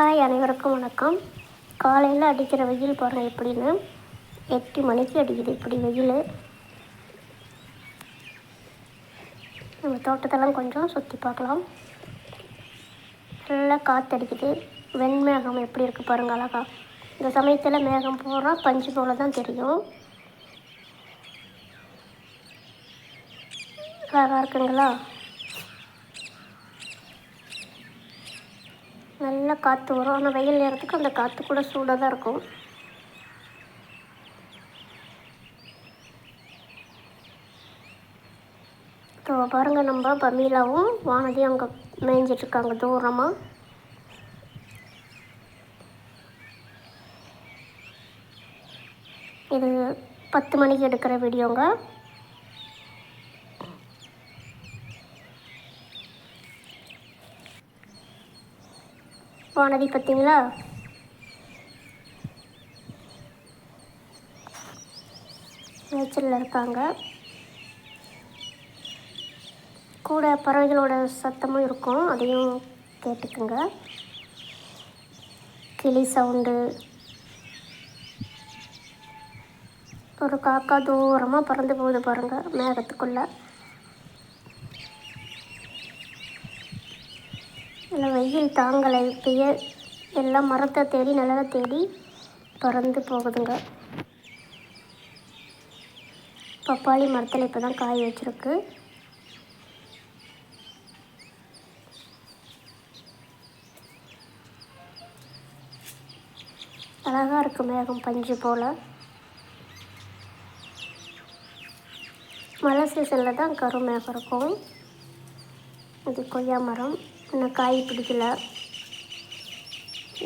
Hi அனைவருக்கும் வணக்கம். காலையில் அடிக்கிற வெயில் பாருங்கள் எப்படின்னு. எட்டு மணிக்கு அடிக்குது இப்படி வெயில். நம்ம தோட்டத்தெல்லாம் கொஞ்சம் சுற்றி பார்க்கலாம். நல்லா காற்று அடிக்குது. வெண்மேகம் எப்படி இருக்குது பாருங்கள் அழகா. இந்த சமயத்தில் மேகம் பூரா பஞ்சு போல தான் தெரியும். அழகாக இருக்குங்களா? நல்லா காற்று வரும். ஆனால் வெயில் நேரத்துக்கு அந்த காற்று கூட சூடாக தான் இருக்கும். ஸோ பாருங்கள் நம்ம பமீலாவும் வானதியும் அங்கே மேய்ஞ்சிட்ருக்காங்க தூரமாக இது பத்து மணிக்கு எடுக்கிற வீடியோங்க. போனது பார்த்தீங்களா மேய்ச்சலில் இருக்காங்க. கூட பறவைகளோட சத்தமும் இருக்கும். அதையும் கேட்டுக்குங்க. கிளி சவுண்டு. ஒரு காக்கா தூரமாக பறந்து போகுது பாருங்கள் மேகத்துக்குள்ளே. இல்லை வெயில் தாங்கலை. இப்பயே எல்லாம் மரத்தை தேடி நிழலை தேடி பறந்து போகுதுங்க. பப்பாளி மரத்தில் இப்போ தான் காய் வச்சுருக்கு. அழகாக இருக்கு மேகம் பஞ்சு போல். மழை சீசனில் தான் கருமேகம் இருக்கும். இது கொய்யா மரம். ஆனால் காய் பிடிக்கல.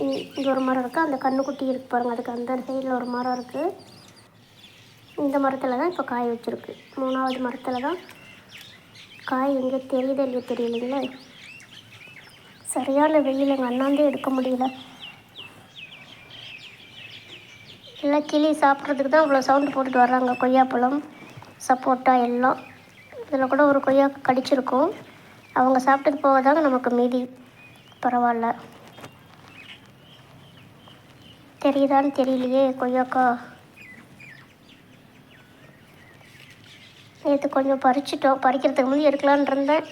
இங்கே ஒரு மரம் இருக்குது அந்த கண்ணுக்குட்டி இருக்கு பாருங்கள் அதுக்கு அந்த சைடில் ஒரு மரம் இருக்குது இந்த மரத்தில் தான் இப்போ காய் வச்சுருக்கு. மூணாவது மரத்தில் தான் காய் எங்கே தெரியுது இல்லையோ தெரியலைங்களே. சரியான வெயில். எங்கள் அண்ணாந்தே எடுக்க முடியல. எல்லாம் கிளி சாப்பிட்றதுக்கு தான் இவ்வளோ சவுண்டு போட்டுட்டு வர்றாங்க. கொய்யாப்பழம் சப்போட்டா எல்லாம். இதில் கூட ஒரு கொய்யா கடிச்சிருக்கும். அவங்க சாப்பிட்டது போவதாங்க நமக்கு மீதி. பரவாயில்ல. தெரியுதான்னு தெரியலையே கொய்யாக்கா. நேற்று கொஞ்சம் பறிச்சிட்டோம். பறிக்கிறதுக்கு முன்னாடி எடுக்கலான் இருந்தேன்.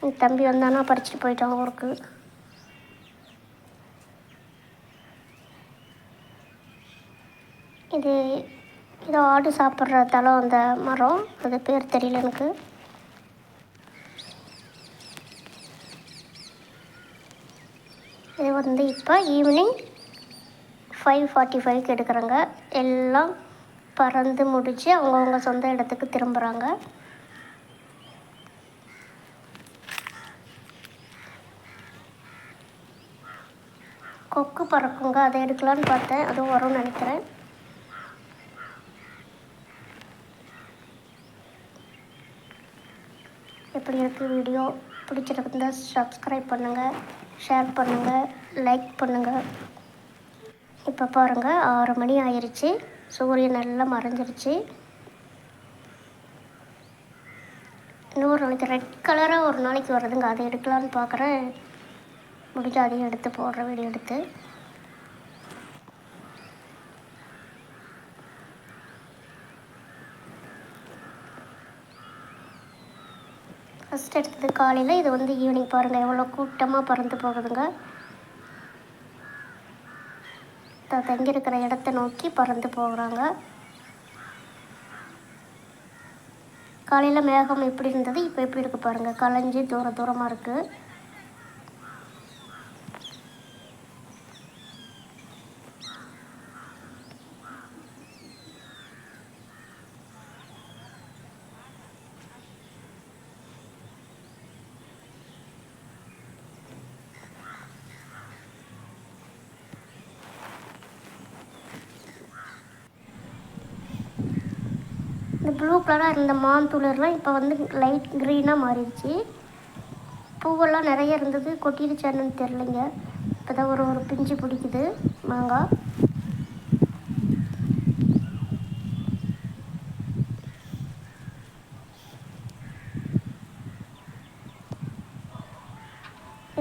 என் தம்பி வந்தானா பறிச்சுட்டு போயிட்டான் ஊருக்கு. இது இது ஆடு சாப்பிட்ற தளம் அந்த மரம். அது பேர் தெரியல எனக்கு. வந்து இப்போ ஈவினிங் ஃபைவ் ஃபார்ட்டி ஃபைவ்க்கு எடுக்கிறாங்க. எல்லாம் பறந்து முடித்து அவங்கவுங்க சொந்த இடத்துக்கு திரும்புகிறாங்க கொக்கு பறக்குங்க. அதை எடுக்கலான்னு பார்த்தேன். அதுவும் வரும்னு நினைக்கிறேன். எப்படி இருக்குது வீடியோ? பிடிச்சிருந்தா சப்ஸ்கிரைப் பண்ணுங்கள் ஷேர் பண்ணுங்கள் லைக் பண்ணுங்கள் இப்போ பாருங்கள் ஆறு மணி ஆயிடுச்சு சூரியன் நல்லா மறைஞ்சிருச்சு. இன்னொரு நாளைக்கு ரெட் கலராக ஒரு நாளைக்கு வருதுங்க. அதை எடுக்கலான்னு பார்க்குறேன் முடிஞ்சு அதையும் எடுத்து போடுற வீடியோ எடுத்து. ஃபஸ்ட் எடுத்தது காலையில். இது வந்து ஈவினிங் பாருங்கள் எவ்வளோ கூட்டமாக பறந்து போகுதுங்க. தங்கியிருக்கிற இடத்தை நோக்கி பறந்து போகிறாங்க. காலையில் மேகம் எப்படி இருந்தது? இப்போ எப்படி இருக்குது பாருங்கள் கலைஞ்சி தூர தூரமாக இருக்குது இந்த ப்ளூ கலராக இருந்த மாந்தூளர்லாம் இப்போ வந்து லைட் க்ரீனாக மாறிடுச்சு. பூவெல்லாம் நிறைய இருந்தது. கொட்டிடுச்சான்னு தெரிலங்க இப்போ தான் ஒரு ஒரு பிஞ்சு பிடிக்குது மாங்காய்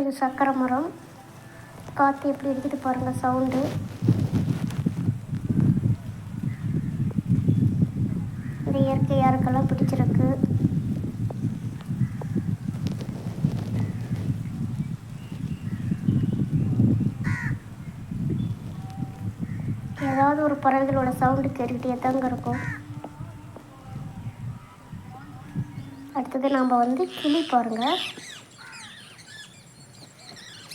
இது சக்கரை மரம். காற்று எப்படி இருக்குது பாருங்கள் சவுண்டு இயற்கை யாருக்கெல்லாம் பிடிச்சிருக்கு. ஏதாவது ஒரு பறவைகளோட சவுண்டு கேட்டுக்கிட்டே தாங்க இருக்கும். அடுத்தது நாம் வந்து கிளி பாருங்க.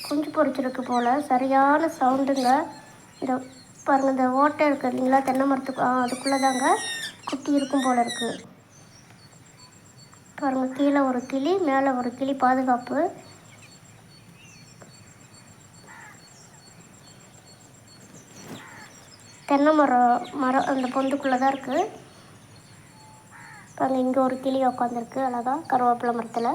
குஞ்சு பொறிச்சிருக்கு போல் சரியான சவுண்டுங்க இந்த பாருங்கள் இந்த ஓட்டை இருக்குது இல்லைங்களா தென்னை மரத்துக்கு ஆ அதுக்குள்ளே தாங்க குட்டி இருக்கும் போல் இருக்குது பாருங்கள் கீழே ஒரு கிளி மேலே ஒரு கிளி பாதுகாப்பு. தென்னை மரம் மரம் அந்த பொந்துக்குள்ளே தான் இருக்குது பாருங்கள் இங்கே ஒரு கிளி உட்காந்துருக்கு அழகா கருவேப்பிலை மரத்தில்.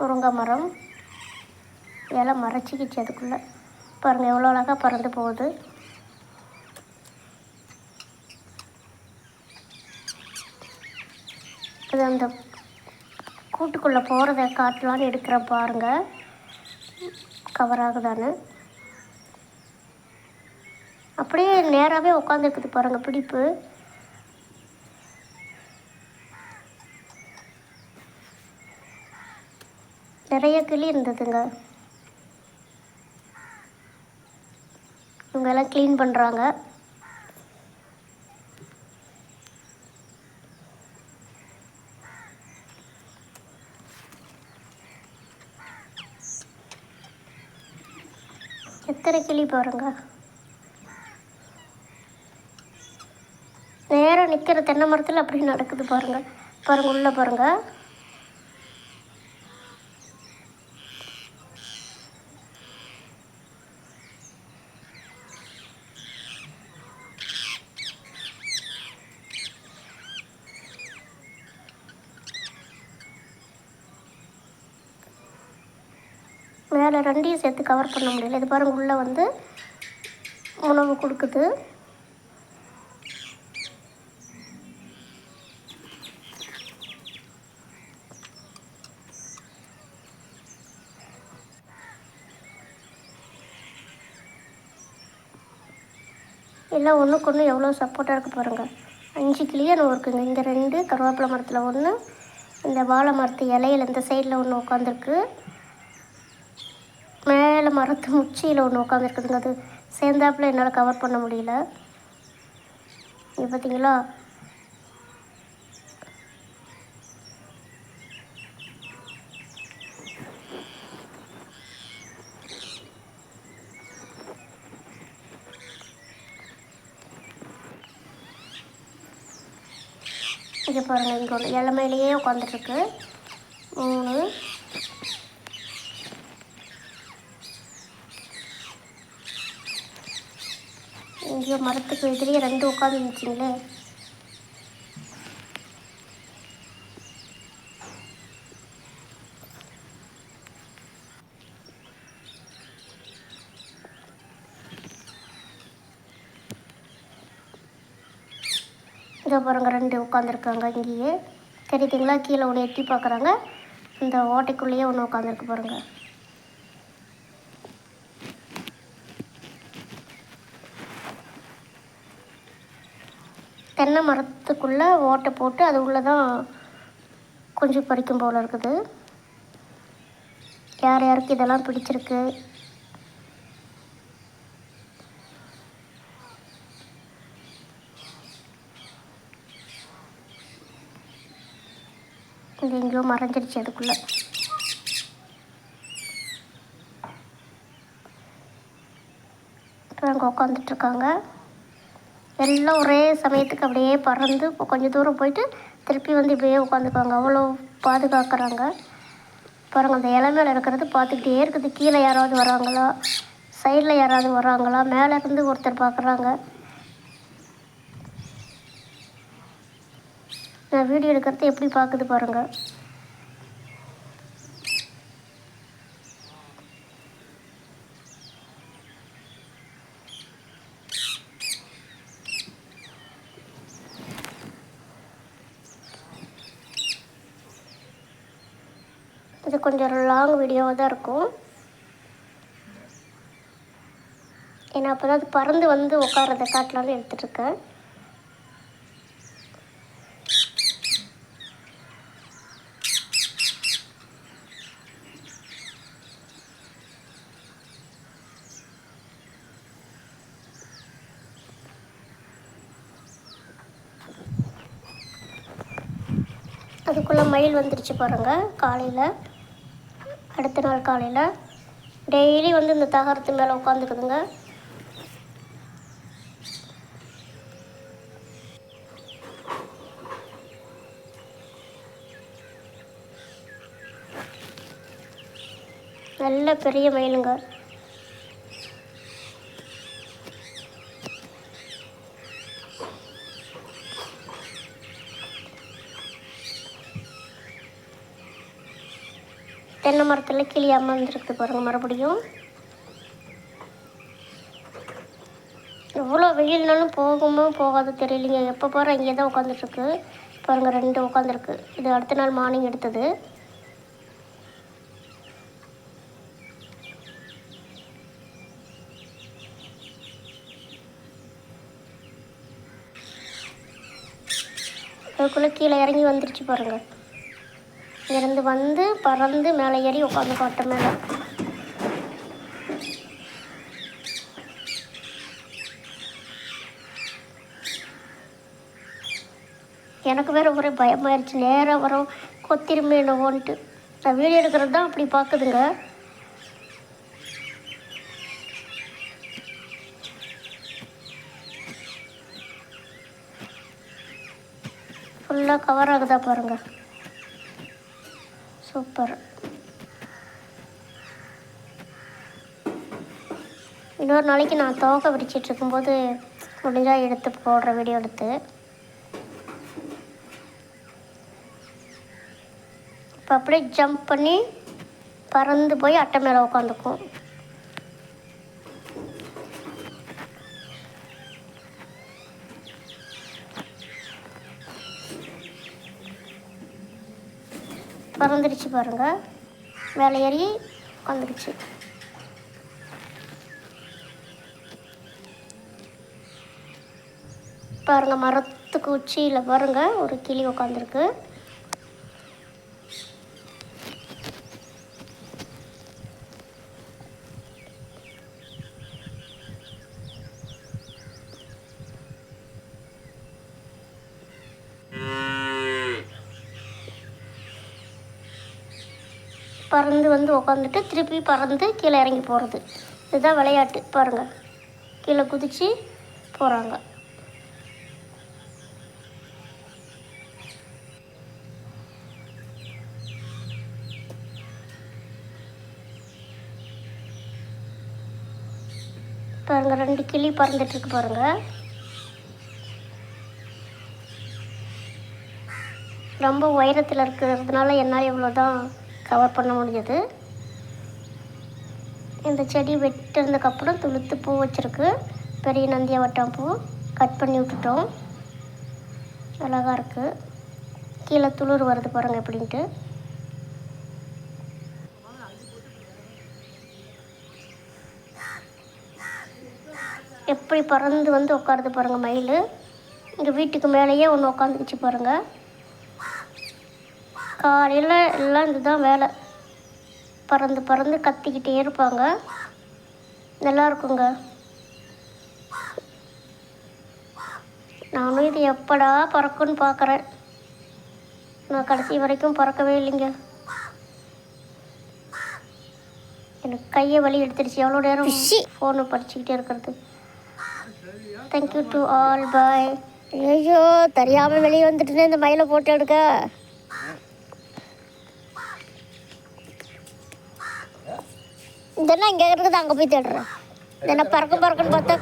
முருங்கை மரம் இலை மறைச்சிக்கிச்சு அதுக்குள்ளே. பாருங்கள் எவ்வளோ அழகாக பறந்து போகுது. அது அந்த கூட்டுக்குள்ளே போகிறத காட்டலான்னு எடுக்கிற பாருங்க. கவர் ஆகுதான்னு. அப்படியே நேராகவே உட்காந்துருக்குது பாருங்கள் பிடிப்பு. நிறைய கிளி இருந்ததுங்க. அதெல்லாம் க்ளீன் பண்ணுறாங்க எத்தனை கிளி பாருங்க. நேராக நிற்கிற தென்னை மரத்தில் அப்படி நடக்குது பாருங்க. பாருங்க உள்ள பாருங்க. மேலே ரெண்டையும் சேர்த்து கவர் பண்ண முடியல. இது பாருங்கள் உள்ளே வந்து உணவு கொடுக்குது. எல்லாம் ஒன்றுக்கு ஒன்று எவ்வளோ சப்போர்ட்டாக இருக்கு பாருங்கள் அஞ்சு கிளியாக இருக்குங்க இந்த ரெண்டு கருவேப்பிலை மரத்தில் ஒன்று இந்த வாழை மரத்து இலையில இந்த சைடில் ஒன்று உட்காந்துருக்கு. மேலே மரத்து உச்சியில் ஒன்று உட்காந்துருக்குதுங்க அது சேர்ந்தாப்புல என்னால் கவர் பண்ண முடியல. இது பார்த்தீங்களா இங்கே பாருங்கள் இங்கே ஒன்று இளமையிலேயே உட்காந்துட்ருக்கு மூணு ஐயோ மரத்துக்கு எதிரே ரெண்டு உட்காந்து இருந்துச்சிங்களே இதோ பாருங்க ரெண்டு உட்காந்துருக்காங்க இங்கேயே. தெரியுதுங்களா? கீழே ஒன்று எட்டி பார்க்குறாங்க. இந்த ஓட்டைக்குள்ளேயே ஒன்று உட்காந்துருக்கு பாருங்க. தென்னை மரத்துக்குள்ளே ஓட்டை போட்டு அது உள்ளே தான் கொஞ்சம் பறிக்கும் போல் இருக்குது. யார் யாருக்கு இதெல்லாம் பிடிச்சிருக்கு? இது எங்கேயோ மறைஞ்சிருச்சு அதுக்குள்ளே. அங்கே உட்காந்துட்ருக்காங்க எல்லாம் ஒரே சமயத்துக்கு அப்படியே பறந்து இப்போ கொஞ்சம் தூரம் போயிட்டு திருப்பி வந்து இப்படியே உட்காந்துக்குவாங்க. அவ்வளோ பாதுகாக்கிறாங்க. பாருங்க அந்த இலை மேலே இருக்கிறது பார்த்துக்கிட்டே இருக்குது. கீழே யாராவது வராங்களா சைடில் யாராவது வராங்களா மேலே இருந்து ஒருத்தர் பார்க்குறாங்க. நான் வீடியோ எடுக்கிறது எப்படி பார்க்குது பாருங்கள் இது கொஞ்சம் லாங் வீடியோவாக தான் இருக்கும். ஏன்னா அப்போ தான் அது பறந்து வந்து உட்காரத காட்டலான்னு எடுத்துகிட்ருக்கேன் அதுக்குள்ளே மயில் வந்துருச்சு பாருங்கள் காலையில். அடுத்த நாள் காலையில் டெய்லி வந்து இந்த தகரத்து மேலே உட்காந்துக்குதுங்க நல்ல பெரிய மயிலுங்க. தென்னை மரத்தில் கிளி அமர்ந்துருக்குது பாருங்கள் மறுபடியும். எவ்வளோ வெயில்னாலும் போகுமோ போகாது தெரியலைங்க. எப்போ பாரு இங்கே தான் உட்காந்துட்ருக்கு பாருங்கள் ரெண்டு உட்காந்துருக்கு இது அடுத்த நாள் மார்னிங் எடுத்தது. அதுக்குள்ளே கீழே இறங்கி வந்துருச்சு பாருங்கள் இருந்து வந்து பறந்து மேலே ஏறி உட்காந்து கொட்டை மேலே. எனக்கு வேற ஒரே பயமாயிருச்சு நேராக வரும். கொத்திருமே என்னவோன்ட்டு. நான் வீடியோ எடுக்கிறது தான் அப்படி பார்க்குதுங்க. ஃபுல்லாக கவர் ஆகுதா பாருங்கள் சூப்பர். இன்னொரு நாளைக்கு நான் தோகை விரிச்சிட்டு இருக்கும்போது முடிஞ்சால் எடுத்து போடுற வீடியோ எடுத்து. இப்போ அப்படியே ஜம்ப் பண்ணி பறந்து போய் அட்டை மேலே உட்காந்துக்கும். பறந்துடுச்சு பாருங்க. மேலே ஏறி உட்காந்துருச்சு பாருங்க மரத்துக்கு உச்சியில் பாருங்க ஒரு கிளி உட்காந்துருக்கு பறந்து வந்து உக்காந்துட்டு திருப்பி பறந்து கீழே இறங்கி போகிறது இதுதான் விளையாட்டு. பாருங்கள் கீழே குதித்து போகிறாங்க பாருங்க ரெண்டு கிளி பறந்துட்டுருக்கு பாருங்கள் பாருங்க. ரொம்ப உயரத்தில் இருக்கிறதுனால என்னால் இவ்வளோ தான் கவர் பண்ண முடியுது இந்த செடி வெட்டிருந்ததுக்கப்புறம் துளுத்து பூ வச்சுருக்கு. பெரிய நந்தியாவட்டம் பூ. கட் பண்ணி விட்டுட்டோம். அழகாக இருக்குது கீழே துளிர் வருது பாருங்கள் எப்படின்ட்டு. எப்படி பறந்து வந்து உட்காருது பாருங்கள் மயில். இங்கே வீட்டுக்கு மேலேயே ஒன்று உட்காந்துக்கிச்சு பாருங்கள் காலையில் எல்லாம் இதுதான் வேலை. பறந்து பறந்து கத்திக்கிட்டே இருப்பாங்க. நல்லா இருக்குங்க. நானும் இது எப்படா பறக்கும்னு பார்க்குறேன் நான் கடைசி வரைக்கும் பறக்கவே இல்லைங்க. எனக்கு கையை வலி எடுத்துருச்சு. எவ்வளோ நேரம் ஃபோனை படிச்சுக்கிட்டே இருக்கிறது. தேங்க்யூ டு ஆல் பாய் ஐயோ தெரியாமல் வெளியே வந்துட்டுனே இந்த மயிலை போட்டு எடுக்க. இதெல்லாம் இங்கே இருக்குது அங்கே போய் தேடுறேன் இதெல்லாம் பறக்க பறக்குன்னு பார்த்தா